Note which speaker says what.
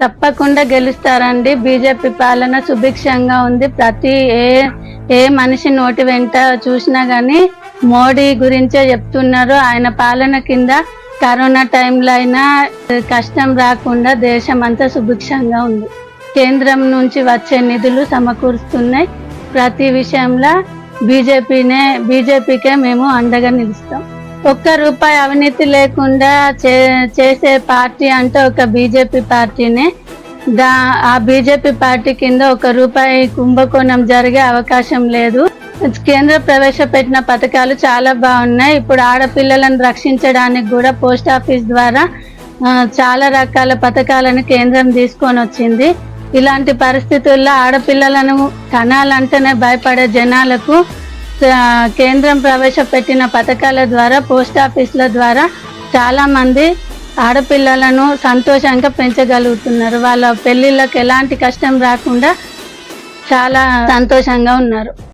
Speaker 1: తప్పకుండా గెలుస్తారండి. బీజేపీ పాలన సుభిక్షంగా ఉంది. ప్రతి ఏ ఏ మనిషి నోటి వెంట చూసినా గానీ మోడీ గురించే చెప్తున్నారు. ఆయన పాలన కింద కరోనా టైంలో అయినా కష్టం రాకుండా దేశం అంతా సుభిక్షంగా ఉంది. కేంద్రం నుంచి వచ్చే నిధులు సమకూరుస్తున్నాయి. ప్రతి విషయంలో బీజేపీనే బీజేపీకే మేము అండగా నిలుస్తాం. ఒక్క రూపాయి అవినీతి లేకుండా చే- చేసే పార్టీ అంటే ఒక బీజేపీ పార్టీనే. దా ఆ బీజేపీ పార్టీ కింద ఒక రూపాయి కుంభకోణం జరిగే అవకాశం లేదు. కేంద్ర ప్రవేశపెట్టిన పథకాలు చాలా బాగున్నాయి. ఇప్పుడు ఆడపిల్లలను రక్షించడానికి కూడా పోస్ట్ ఆఫీస్ ద్వారా చాలా రకాల పథకాలను కేంద్రం తీసుకొని వచ్చింది. ఇలాంటి పరిస్థితుల్లో ఆడపిల్లలను కనాలంటేనే భయపడే జనాలకు కేంద్రం ప్రవేశపెట్టిన పథకాల ద్వారా పోస్ట్ ఆఫీసుల ద్వారా చాలా మంది ఆడపిల్లలను సంతోషంగా పెంచగలుగుతున్నారు. వాళ్ళ పెళ్ళిళ్ళకి ఎలాంటి కష్టం రాకుండా చాలా సంతోషంగా ఉన్నారు.